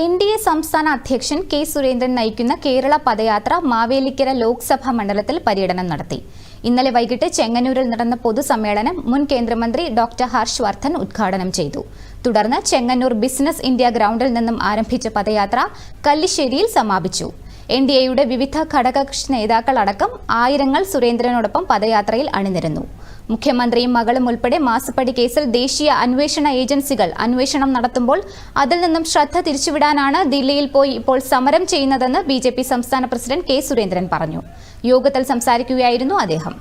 N D A സംസ്ഥാന അധ്യക്ഷൻ K Surendran നയിക്കുന്ന കേരള പദയാത്ര മാവേലിക്കര ലോക്സഭാ മണ്ഡലത്തിൽ പര്യടനം നടത്തി. ഇന്നലെ വൈകിട്ട് ചെങ്ങന്നൂരിൽ നടന്ന പൊതുസമ്മേളനം മുൻ കേന്ദ്രമന്ത്രി ഡോക്ടർ ഹർഷ് വർദ്ധൻ ഉദ്ഘാടനം ചെയ്തു. തുടർന്ന് ചെങ്ങന്നൂർ ബിസിനസ് ഇന്ത്യ ഗ്രൗണ്ടിൽ നിന്നും ആരംഭിച്ച പദയാത്ര കല്ലിശ്ശേരിയിൽ സമാപിച്ചു. എൻ ഡി എയുടെ വിവിധ ഘടകകക്ഷി നേതാക്കളടക്കം ആയിരങ്ങൾ സുരേന്ദ്രനോടൊപ്പം പദയാത്രയിൽ അണിനിരന്നു. മുഖ്യമന്ത്രിയും മകളും ഉൾപ്പെടെ മാസപ്പടി കേസിൽ ദേശീയ അന്വേഷണ ഏജൻസികൾ അന്വേഷണം നടത്തുമ്പോൾ അതിൽ നിന്നും ശ്രദ്ധ തിരിച്ചുവിടാനാണ് ദില്ലിയിൽ പോയി ഇപ്പോൾ സമരം ചെയ്യുന്നതെന്ന് ബി സംസ്ഥാന പ്രസിഡന്റ് കെ സുരേന്ദ്രൻ പറഞ്ഞു. യോഗത്തിൽ സംസാരിക്കുകയായിരുന്നു അദ്ദേഹം.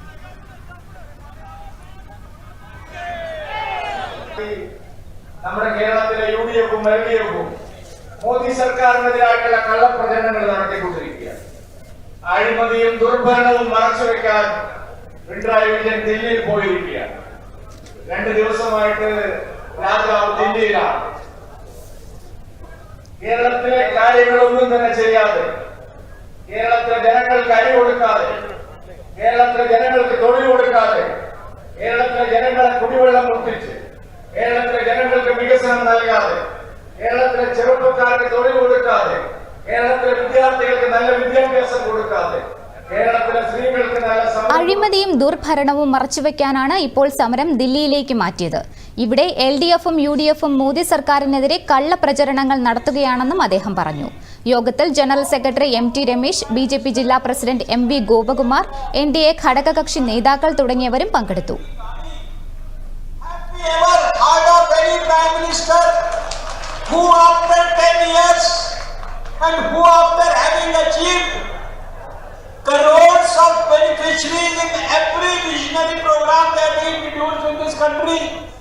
നമ്മുടെ കേരളത്തിലെ യു ഡി എഫും എൽ ഡി എഫും മോദി സർക്കാരിനെതിരായിട്ടുള്ള കള്ളപ്രചരണങ്ങൾ അഴിമതിയും ദുർഭരണവും മറച്ചുവെക്കാൻ പിണറായി വിജയൻ ദില്ലിയിൽ പോയിരിക്കുകയാണ്. രണ്ട് ദിവസമായിട്ട് രാജാവ് ദില്ലിയിലാണ്. കേരളത്തിലെ കാര്യങ്ങളൊന്നും തന്നെ ചെയ്യാതെ കേരളത്തിലെ ജനങ്ങൾക്ക് അരി കൊടുക്കാതെ കേരളത്തിലെ ജനങ്ങൾക്ക് തൊഴിൽ കൊടുക്കാതെ കേരളത്തിലെ ജനങ്ങളെ കുടിവെള്ളം മുട്ടിച്ച് കേരളത്തിലെ ജനങ്ങൾക്ക് വികസനം നൽകാതെ കേരളത്തിലെ ചെറുപ്പക്കാർക്ക് തൊഴിൽ കൊടുക്കാതെ കേരളത്തിലെ വിദ്യാർത്ഥികൾക്ക് നല്ല വിദ്യാഭ്യാസം കൊടുക്കാതെ കേരളത്തിലെ അഴിമതിയും ദുർഭരണവും മറച്ചുവെക്കാനാണ് ഇപ്പോൾ സമരം ദില്ലിയിലേക്ക് മാറ്റിയത്. ഇവിടെ എൽ ഡി എഫും യു ഡി എഫും മോദി സർക്കാരിനെതിരെ കള്ളപ്രചരണങ്ങൾ നടത്തുകയാണെന്നും അദ്ദേഹം പറഞ്ഞു. യോഗത്തിൽ general secretary M T Ramesh B J P ജില്ലാ president M V Gopakumar N D A ഘടകകക്ഷി നേതാക്കൾ തുടങ്ങിയവരും പങ്കെടുത്തു. Who after 10 years Cristo.